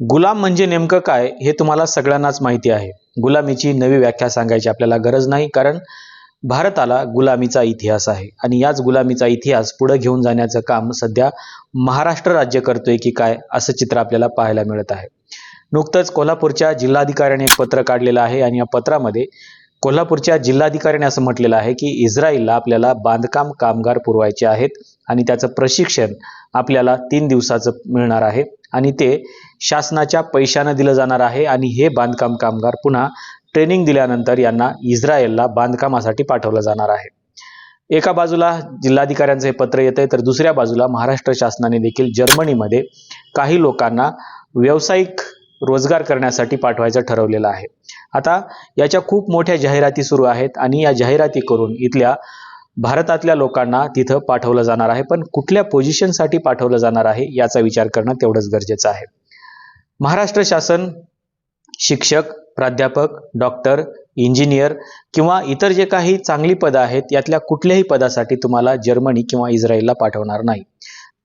गुलाम म्हणजे नेमकं काय हे तुम्हाला सगळ्यांनाच माहिती आहे. गुलामीची नवी व्याख्या सांगायची आपल्याला गरज नाही कारण भारताला गुलामीचा इतिहास आहे आणि याच गुलामीचा इतिहास पुढे घेऊन जाण्याचं काम सध्या महाराष्ट्र राज्य करतोय की काय असं चित्र आपल्याला पाहायला मिळत आहे. नुकतंच कोल्हापूरच्या जिल्हाधिकाऱ्याने एक पत्र काढलेलं आहे आणि या पत्रामध्ये कोल्हापूरच्या जिल्हाधिकाऱ्याने असं म्हटलेलं आहे की इस्रायलला आपल्याला बांधकाम कामगार पुरवायचे आहेत. आणि त्याचं प्रशिक्षण आपल्याला तीन दिवसाचं मिळणार आहे. आणि ते शासनाच्या पैशानं दिलं जाणार आहे आणि हे बांधकाम कामगार पुन्हा ट्रेनिंग दिल्यानंतर यांना इस्रायलला बांधकामासाठी पाठवलं जाणार आहे. एका बाजूला जिल्हाधिकाऱ्यांचं हे पत्र येत आहे तर दुसऱ्या बाजूला महाराष्ट्र शासनाने देखील जर्मनीमध्ये काही लोकांना व्यावसायिक रोजगार करण्यासाठी पाठवायचं ठरवलेलं आहे. आता याच्या खूप मोठ्या जाहिराती सुरू आहेत आणि या जाहिराती करून इथल्या भारतातल्या लोकांना तिथं पाठवलं जाणार आहे पण कुठल्या पोझिशनसाठी पाठवलं जाणार आहे याचा विचार करणं तेवढंच गरजेचं आहे. महाराष्ट्र शासन शिक्षक प्राध्यापक डॉक्टर इंजिनियर किंवा इतर जे काही चांगली पदं आहेत यातल्या कुठल्याही पदासाठी तुम्हाला जर्मनी किंवा इस्रायलला पाठवणार नाही.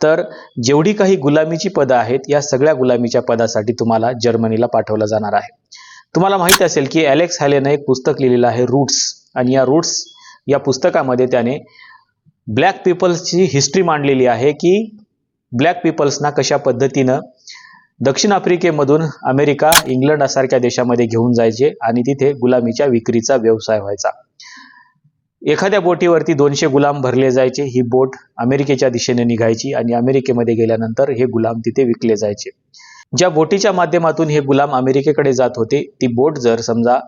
तर जेवढी काही गुलामीची पदं आहेत या सगळ्या गुलामीच्या पदासाठी तुम्हाला जर्मनीला पाठवलं जाणार आहे. तुम्हाला माहिती असेल की ॲलेक्स हॅलेनं एक पुस्तक लिहिलेलं आहे रूट्स आणि या रूट्स या पुस्तकामध्ये त्याने ब्लॅक पीपल्सची हिस्ट्री मांडलेली आहे की ब्लॅक पीपल्सना कशा पद्धतीनं दक्षिण आफ्रिकेमधून अमेरिका इंग्लंड सारख्या देशामध्ये घेऊन जायचे आणि तिथे गुलामीच्या विक्रीचा व्यवसाय व्हायचा. एखाद्या बोटीवरती दोनशे गुलाम भरले जायचे ही बोट अमेरिकेच्या दिशेने निघायची आणि अमेरिकेमध्ये गेल्यानंतर हे गुलाम तिथे विकले जायचे. ज्या बोटीच्या माध्यमातून हे गुलाम अमेरिकेकडे जात होते ती बोट जर समजा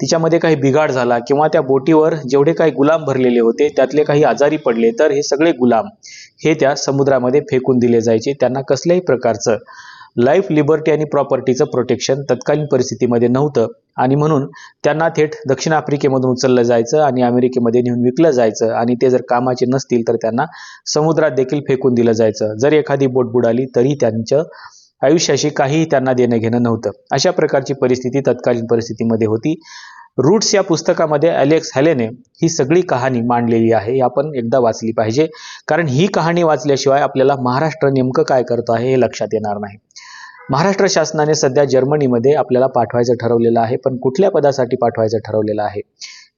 तिच्यामध्ये काही बिघाड झाला किंवा त्या बोटीवर जेवढे काही गुलाम भरलेले होते त्यातले काही आजारी पडले तर हे सगळे गुलाम हे त्या समुद्रामध्ये फेकून दिले जायचे. त्यांना कसल्याही प्रकारचं लाईफ लिबर्टी आणि प्रॉपर्टीचं प्रोटेक्शन तत्कालीन परिस्थितीमध्ये नव्हतं. आणि म्हणून त्यांना थेट दक्षिण आफ्रिकेमधून उचललं जायचं आणि अमेरिकेमध्ये नेऊन विकलं जायचं. आणि ते जर कामाचे नसतील तर त्यांना समुद्रात देखील फेकून दिलं जायचं. जर एखादी बोट बुडाली तरी त्यांचं आयुष्याशी काहीही त्यांना देणं घेणं नव्हतं. अशा प्रकारची परिस्थिती तत्कालीन परिस्थितीमध्ये होती. रूट्स या पुस्तकामध्ये अलेक्स हॅलेने ही सगळी कहाणी मांडलेली आहे ही आपण एकदा वाचली पाहिजे. कारण ही कहाणी वाचल्याशिवाय आपल्याला महाराष्ट्र नेमकं काय करतो आहे हे लक्षात येणार नाही. महाराष्ट्र शासनाने सध्या जर्मनीमध्ये आपल्याला पाठवायचं ठरवलेलं आहे पण कुठल्या पदासाठी पाठवायचं ठरवलेलं आहे?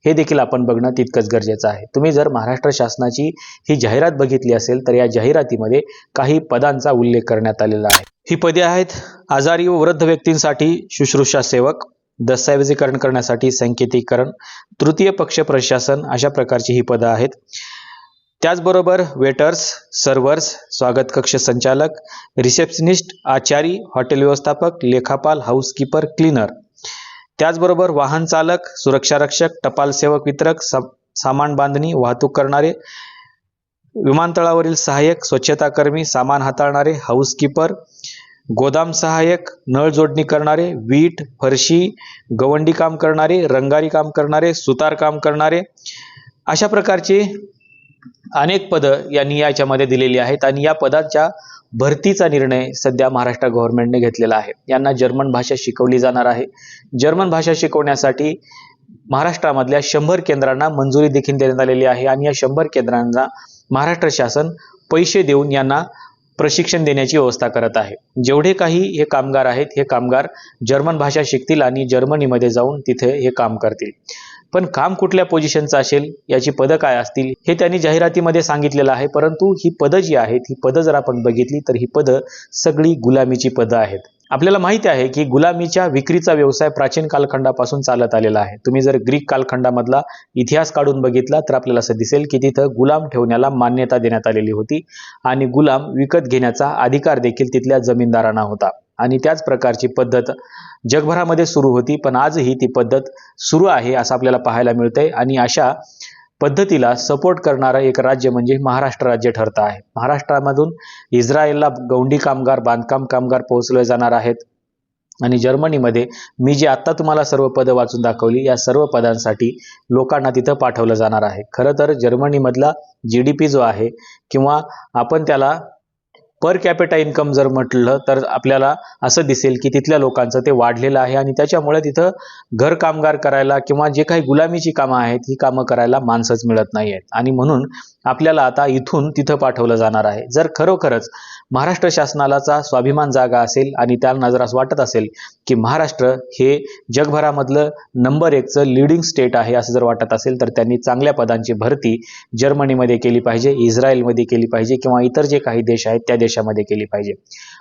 हे देखील आपण बघणं तितकंच गरजेचं आहे. तुम्ही जर महाराष्ट्र शासनाची ही जाहिरात बघितली असेल तर या जाहिरातीमध्ये काही पदांचा उल्लेख करण्यात आलेला आहे. ही पदे आहेत आजारी व वृद्ध व्यक्तींसाठी शुश्रूषा सेवक दस्तऐवजीकरण करण्यासाठी संकेतीकरण तृतीय पक्ष प्रशासन अशा प्रकारची ही पदं आहेत. त्याचबरोबर वेटर्स सर्व्हर्स स्वागत कक्ष संचालक रिसेप्शनिस्ट आचारी हॉटेल व्यवस्थापक लेखापाल हाऊसकीपर क्लीनर. त्याचबरोबर वाहन चालक सुरक्षा रक्षक टपाल सेवक वितरक सा सामान बांधणी वाहतूक करणारे विमानतळावरील सहाय्यक स्वच्छताकर्मी सामान हाताळणारे हाऊसकीपर गोदाम सहाय्यक नळ जोडणी करणारे वीट फरशी गवंडी काम करणारे रंगारी काम करणारे सुतार काम करणारे अशा प्रकारचे अनेक पदं यांनी याच्यामध्ये दिलेली आहेत आणि या पदाच्या भरतीचा निर्णय सध्या महाराष्ट्र गव्हर्नमेंटने घेतलेला आहे. यांना जर्मन भाषा शिकवली जाणार आहे. जर्मन भाषा शिकवण्यासाठी महाराष्ट्रामधल्या शंभर केंद्रांना मंजुरी देखील देण्यात आलेली आहे आणि या शंभर केंद्रांना महाराष्ट्र शासन पैसे देऊन यांना प्रशिक्षण देण्याची व्यवस्था करत आहे. जेवढे काही हे कामगार आहेत हे कामगार जर्मन भाषा शिकतील आणि जर्मनीमध्ये जाऊन तिथे हे काम करतील. पण काम कुठल्या पोझिशनचं असेल याची पदं काय असतील हे त्यांनी जाहिरातीमध्ये सांगितलेलं आहे. परंतु ही पदं जी आहेत ही पदं जर आपण बघितली तर ही पदं सगळी गुलामीची पदं आहेत. आपल्याला माहिती आहे की गुलामीच्या विक्रीचा व्यवसाय प्राचीन कालखंडापासून चालत आलेला आहे. तुम्ही जर ग्रीक कालखंडामधला इतिहास काढून बघितला तर आपल्याला असं दिसेल की तिथं गुलाम ठेवण्याला मान्यता देण्यात आलेली होती आणि गुलाम विकत घेण्याचा अधिकार देखील तिथल्या जमीनदारांना होता. आणि त्याच प्रकारची पद्धत जगभरामध्ये सुरू होती पण आजही ती पद्धत सुरू आहे असं आपल्याला पाहायला मिळतंय. आणि अशा पद्धतीला सपोर्ट करणारं एक राज्य म्हणजे महाराष्ट्र राज्य ठरतं आहे. महाराष्ट्रामधून इस्रायलला गौंडी कामगार बांधकाम कामगार पोहोचले जाणार आहेत. आणि जर्मनीमध्ये मी जी आत्ता तुम्हाला सर्व पदं वाचून दाखवली या सर्व पदांसाठी लोकांना तिथं पाठवलं जाणार आहे. खरं तर जर्मनीमधला जी डी पी जो आहे किंवा आपण त्याला पर कॅपिटा इन्कम जर म्हटलं तर आपल्याला असं दिसेल की तिथल्या लोकांचं ते वाढलेलं आहे आणि त्याच्यामुळे तिथं घर कामगार करायला किंवा जे काही गुलामीची कामं आहेत ही कामं करायला माणसंच मिळत नाही आहेत आणि म्हणून आपल्याला आता इथून तिथं पाठवलं जाणार आहे. जर खरोखरच महाराष्ट्र शासनालाचा स्वाभिमान जागा असेल आणि त्यांना जर असं वाटत असेल की महाराष्ट्र हे जगभरामधलं नंबर एकचं लिडिंग स्टेट आहे असं जर वाटत असेल तर त्यांनी चांगल्या पदांची भरती जर्मनीमध्ये केली पाहिजे इस्रायलमध्ये केली पाहिजे किंवा इतर जे काही देश आहेत त्या देशामध्ये केली पाहिजे.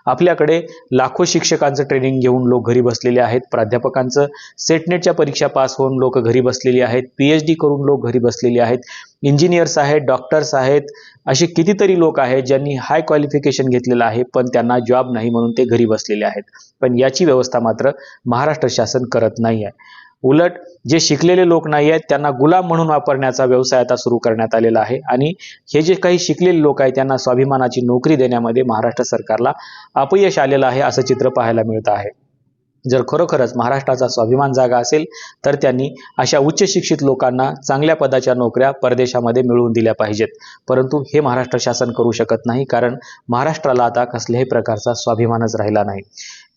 आपल्याकडे लाखो शिक्षकांचं ट्रेनिंग घेऊन लोक घरी बसलेले आहेत प्राध्यापकांचं सेटनेटच्या परीक्षा पास होऊन लोक घरी बसलेली आहेत पी डी करून लोक घरी बसलेली आहेत. इंजिनियर्स आहेत डॉक्टर्स आहेत असे कितीतरी लोक आहेत ज्यांनी हाय क्वालिफिकेशन घेतलेलं आहे पण त्यांना जॉब नाही म्हणून ते घरी बसलेले आहेत. पण याची व्यवस्था मात्र महाराष्ट्र शासन करत नाही आहे. उलट जे शिकलेले लोक नाही आहेत त्यांना गुलाम म्हणून वापरण्याचा व्यवसाय आता सुरू करण्यात आलेला आहे. आणि हे जे काही शिकलेले लोक आहेत त्यांना स्वाभिमानाची नोकरी देण्यामध्ये महाराष्ट्र सरकारला अपयश आलेलं आहे असं चित्र पाहायला मिळतं आहे. जर खरोखरच महाराष्ट्राचा स्वाभिमान जागा असेल तर त्यांनी अशा उच्च शिक्षित लोकांना चांगल्या पदाच्या नोकऱ्या परदेशामध्ये मिळवून दिल्या पाहिजेत. परंतु हे महाराष्ट्र शासन करू शकत नाही कारण महाराष्ट्राला आता कसल्याही प्रकारचा स्वाभिमानच राहिला नाही.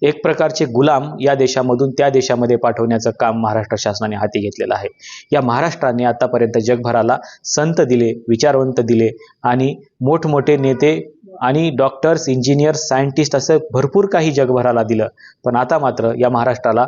एक प्रकारचे गुलाम या देशामधून त्या देशामध्ये पाठवण्याचं काम महाराष्ट्र शासनाने हाती घेतलेलं आहे. या महाराष्ट्राने आतापर्यंत जगभराला संत दिले विचारवंत दिले आणि मोठमोठे नेते आणि डॉक्टर्स इंजिनियर्स सायंटिस्ट असं भरपूर काही जगभराला दिलं. पण आता मात्र या महाराष्ट्राला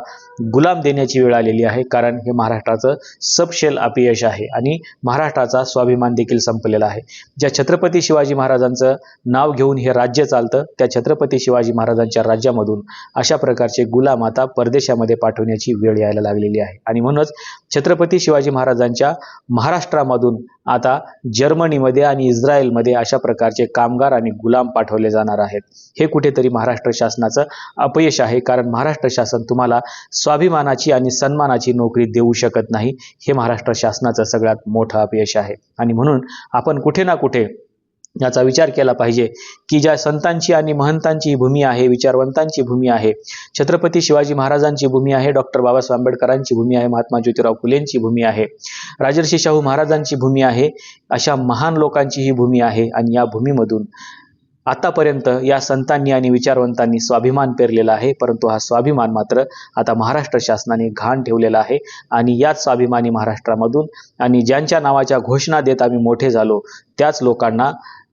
गुलाम देण्याची वेळ आलेली आहे. कारण हे महाराष्ट्राचं सबशेल अपयश आहे आणि महाराष्ट्राचा स्वाभिमान देखील संपलेला आहे. ज्या छत्रपती शिवाजी महाराजांचं नाव घेऊन हे राज्य चालतं त्या छत्रपती शिवाजी महाराजांच्या राज्यामधून अशा प्रकारचे गुलाम आता परदेशामध्ये पाठवण्याची वेळ यायला लागलेली आहे. आणि म्हणूनच छत्रपती शिवाजी महाराजांच्या महाराष्ट्रामधून आता जर्मनीमध्ये आणि इस्रायलमध्ये अशा प्रकारचे कामगार आणि गुलाम पाठवले जाणार आहेत. हे कुठेतरी महाराष्ट्र शासनाचं अपयश आहे कारण महाराष्ट्र शासन तुम्हाला स्वाभिमानाची आणि सन्मानाची नोकरी देऊ शकत नाही हे महाराष्ट्र शासनाचं सगळ्यात मोठं अपयश आहे. आणि म्हणून आपण कुठे ना कुठे याचा विचार केला पाहिजे की ज्या संतांची आणि महंतांची ही भूमी आहे विचारवंतांची भूमी आहे छत्रपती शिवाजी महाराजांची भूमी आहे डॉक्टर बाबासाहेब आंबेडकरांची भूमी आहे महात्मा ज्योतिराव फुलेंची भूमी आहे राजर्षी शाहू महाराजांची भूमी आहे अशा महान लोकांची ही भूमी आहे आणि या भूमीमधून आतापर्यंत या संतांनी आणि विचारवंतांनी स्वाभिमान पेरलेला आहे परंतु हा स्वाभिमान मात्र आता महाराष्ट्र शासनाने घाण ठेवलेला आहे आणि याच स्वाभिमानी महाराष्ट्रामधून आणि ज्यांच्या नावाच्या घोषणा देत आम्ही मोठे झालो त्याच लोकांना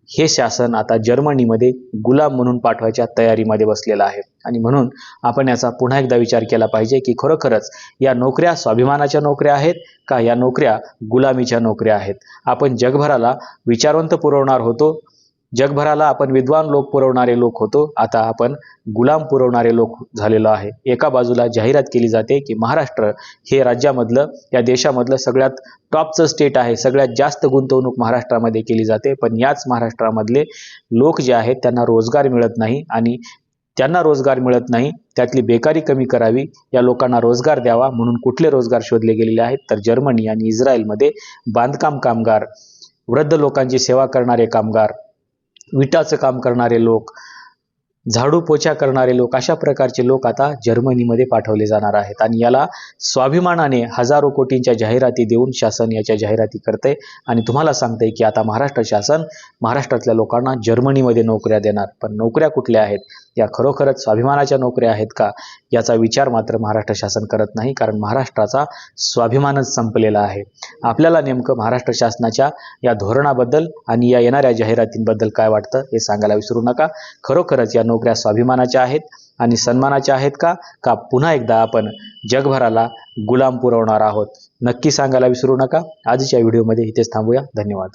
हे शासन आता जर्मनीमध्ये गुलाम म्हणून पाठवायच्या तयारीमध्ये बसलेलं आहे. आणि म्हणून आपण याचा पुन्हा एकदा विचार केला पाहिजे की खरोखरच या नोकऱ्या स्वाभिमानाच्या नोकऱ्या आहेत का या नोकऱ्या गुलामीच्या नोकऱ्या आहेत? आपण जगभराला विचारवंत पुरवणार होतो. जगभराला आपण विद्वान लोक पुरवणारे लोक होतो. आता आपण गुलाम पुरवणारे लोक झालेलो आहे. एका बाजूला जाहिरात केली जाते की महाराष्ट्र हे राज्यामधलं या देशामधलं सगळ्यात टॉपचं स्टेट आहे. सगळ्यात जास्त गुंतवणूक महाराष्ट्रामध्ये केली जाते. पण याच महाराष्ट्रामधले लोक जे आहेत त्यांना रोजगार मिळत नाही आणि त्यांना रोजगार मिळत नाही. त्यातली बेकारी कमी करावी या लोकांना रोजगार द्यावा म्हणून कुठले रोजगार शोधले गेलेले आहेत? तर जर्मनी आणि इस्रायलमध्ये बांधकाम कामगार वृद्ध लोकांची सेवा करणारे कामगार विटाचं काम करणारे लोक झाडू पोछा करणारे लोक अशा प्रकारचे लोक आता जर्मनीमध्ये पाठवले जाणार आहेत. आणि याला स्वाभिमानाने हजारो कोटींच्या जाहिराती देऊन शासन याच्या जाहिराती करते. आणि तुम्हाला सांगते की आता महाराष्ट्र शासन महाराष्ट्रातल्या लोकांना जर्मनीमध्ये नोकऱ्या देणार. पण नोकऱ्या कुठल्या आहेत? या खरोखरच स्वाभिमानाच्या नोकऱ्या आहेत का? याचा विचार मात्र महाराष्ट्र शासन करत नाही कारण महाराष्ट्राचा स्वाभिमानच संपलेला आहे. आपल्याला नेमकं महाराष्ट्र शासनाच्या या धोरणाबद्दल आणि या येणाऱ्या जाहिरातींबद्दल काय वाटतं हे सांगायला विसरू नका. खरोखरच या नोकऱ्या स्वाभिमानाच्या आहेत आणि सन्मानाच्या आहेत का? का पुन्हा एकदा आपण जगभराला गुलाम पुरवणार आहोत? नक्की सांगायला विसरू नका. आजच्या व्हिडिओमध्ये इथेच थांबूया. धन्यवाद.